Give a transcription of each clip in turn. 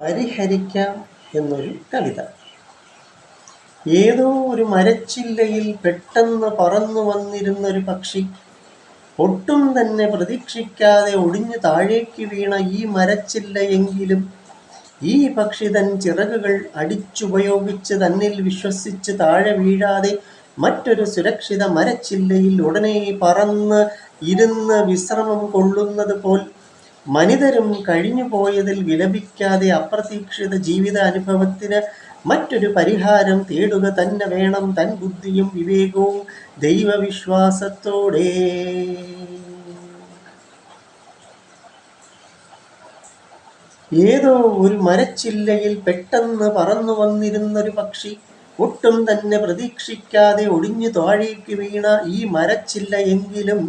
പരിഹരിക്കാം എന്നൊരു കവിത. ഏതോ ഒരു മരച്ചില്ലയിൽ പെട്ടെന്ന് പറന്നു വന്നിരുന്നൊരു പക്ഷി ഒട്ടും തന്നെ പ്രതീക്ഷിക്കാതെ ഒടിഞ്ഞു താഴേക്ക് വീണ ഈ മരച്ചില്ലയെങ്കിലും ഈ പക്ഷി തൻ ചിറകുകൾ അടിച്ചുപയോഗിച്ച് തന്നിൽ വിശ്വസിച്ച് താഴെ വീഴാതെ മറ്റൊരു സുരക്ഷിത മരച്ചില്ലയിൽ ഉടനെ പറന്ന് ഇരുന്ന് വിശ്രമം കൊള്ളുന്നത് പോൽ മനിതരും കഴിഞ്ഞുപോയതിൽ വിലപിക്കാതെ അപ്രതീക്ഷിത ജീവിത അനുഭവത്തിന് മറ്റൊരു പരിഹാരം തേടുക തന്നെ വേണം തൻ ബുദ്ധിയും വിവേകവും ദൈവവിശ്വാസത്തോടെ. ഏതോ ഒരു മരച്ചില്ലയിൽ പെട്ടെന്ന് പറന്നു വന്നിരുന്നൊരു പക്ഷി ഒട്ടും തന്നെ പ്രതീക്ഷിക്കാതെ ഒടിഞ്ഞു താഴേക്ക് വീണ ഈ മരച്ചില്ല എങ്കിലും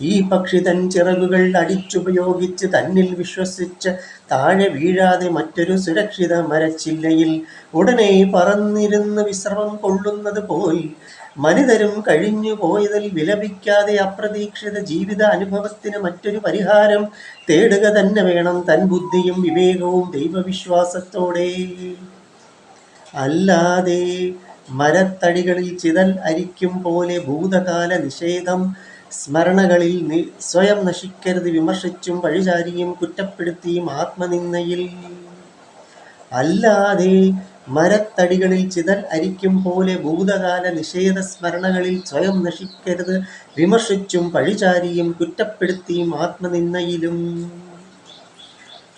ഈ പക്ഷി തൻ ചിറകുകൾ അടിച്ചുപയോഗിച്ച് തന്നിൽ വിശ്വസിച്ച് താഴെ വീഴാതെ മറ്റൊരു സുരക്ഷിത മരച്ചില്ലയിൽ ഉടനെ പറന്നിരുന്ന് വിശ്രമം കൊള്ളുന്നത് പോയി മനിതരും കഴിഞ്ഞു പോയതിൽ വിലപിക്കാതെ അപ്രതീക്ഷിത ജീവിത അനുഭവത്തിന് മറ്റൊരു പരിഹാരം തേടുക തന്നെ വേണം തൻ ബുദ്ധിയും വിവേകവും ദൈവവിശ്വാസത്തോടെ. അല്ലാതെ മരത്തടികളിൽ ചിതൽ അരിക്കും പോലെ ഭൂതകാല നിഷേധം സ്മരണകളിൽ സ്വയം നശിക്കരുത് വിമർശിച്ചും പഴിചാരിയും കുറ്റപ്പെടുത്തിയും ആത്മനിന്ദയിൽ. അല്ലാതെ മരത്തടികളിൽ ചിതൽ അരിക്കും പോലെ ഭൂതകാല നിഷേധ സ്മരണകളിൽ സ്വയം നശിക്കരുത് വിമർശിച്ചും പഴിചാരിയും കുറ്റപ്പെടുത്തിയും ആത്മനിന്ദയിലും.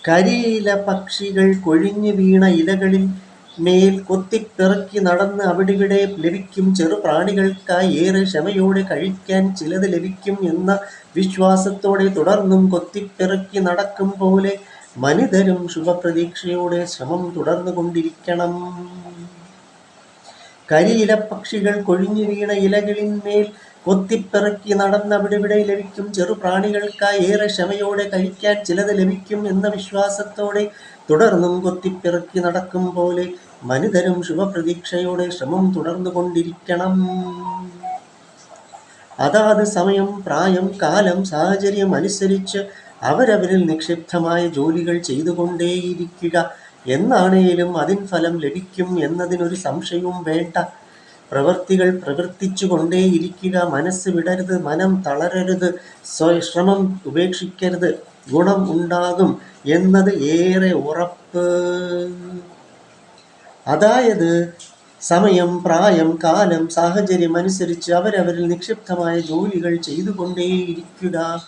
കരിയില പക്ഷികൾ കൊഴിഞ്ഞു വീണ ഇലകളിൽ മേൽ കൊത്തിപ്പിറക്കി നടന്ന് അവിടിവിടെ ലഭിക്കും ചെറു പ്രാണികൾക്കായി ഏറെ ക്ഷമയോടെ കഴിക്കാൻ ചിലത് ലഭിക്കും എന്ന വിശ്വാസത്തോടെ തുടർന്നും കൊത്തിപ്പിറക്കി നടക്കും പോലെ മനിതരും ശുഭപ്രതീക്ഷയോടെ ശ്രമം തുടർന്നു കൊണ്ടിരിക്കണം കരിയില പക്ഷികൾ കൊഴിഞ്ഞു വീണ ഇലകളിന്മേൽ കൊത്തിപ്പിറക്കി നടന്നവിടെവിടെ ലഭിക്കും ചെറു പ്രാണികൾക്കായി ഏറെ ക്ഷമയോടെ കഴിക്കാൻ ചിലത് ലഭിക്കും എന്ന വിശ്വാസത്തോടെ തുടർന്നും കൊത്തിപ്പിറക്കി നടക്കും പോലെ മനിതരും ശുഭപ്രതീക്ഷയോടെ ശ്രമം തുടർന്നു കൊണ്ടിരിക്കണം. അതാത് സമയം പ്രായം കാലം സാഹചര്യം അനുസരിച്ച് അവരവരിൽ നിക്ഷിപ്തമായ ജോലികൾ ചെയ്തുകൊണ്ടേയിരിക്കുക. എന്നാണേലും അതിൻ ഫലം ലഭിക്കും എന്നതിനൊരു സംശയവും വേണ്ട. പ്രവൃത്തികൾ പ്രവർത്തിച്ചു കൊണ്ടേയിരിക്കുക. മനസ്സ് വിടരുത് മനം തളരരുത്. ശ്രമം ഉപേക്ഷിക്കരുത്. ഗുണം ഉണ്ടാകും. എന്നത് ഏറെ ഉറപ്പ്. അതായത് സമയം പ്രായം കാലം സാഹചര്യം അനുസരിച്ച് അവരവരിൽ നിക്ഷിപ്തമായ ജോലികൾ ചെയ്തുകൊണ്ടേയിരിക്കുക.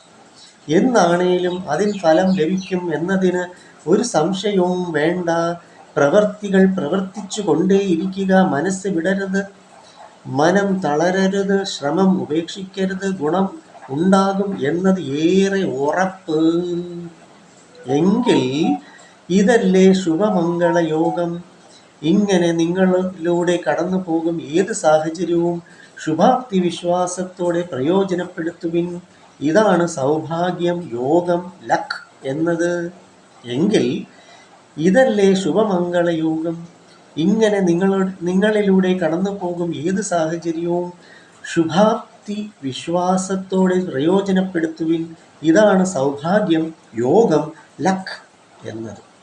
എന്നാണേലും അതിൽ ഫലം ലഭിക്കും എന്നതിന് ഒരു സംശയവും വേണ്ട. പ്രവർത്തികൾ പ്രവർത്തിച്ചു കൊണ്ടേയിരിക്കുക മനസ്സ് വിടരുത്. മനം തളരരുത് ശ്രമം ഉപേക്ഷിക്കരുത് ഗുണം ഉണ്ടാകും എന്നത് ഏറെ ഉറപ്പ്. എങ്കിൽ ഇതല്ലേ ശുഭമംഗള യോഗം. ഇങ്ങനെ നിങ്ങളിലൂടെ കടന്നു പോകും ഏത് സാഹചര്യവും ശുഭാപ്തി വിശ്വാസത്തോടെ പ്രയോജനപ്പെടുത്തുവിൻ. ഇതാണ് സൗഭാഗ്യം യോഗം ലക് എന്നത്. എങ്കിൽ ഇതല്ലേ ശുഭമംഗള യോഗം. ഇങ്ങനെ നിങ്ങൾ നിങ്ങളിലൂടെ കടന്നു പോകും ഏത് സാഹചര്യവും ശുഭാപ്തി വിശ്വാസത്തോടെ പ്രയോജനപ്പെടുത്തുവിൻ. ഇതാണ് സൗഭാഗ്യം യോഗം ലക്ക് എന്നത്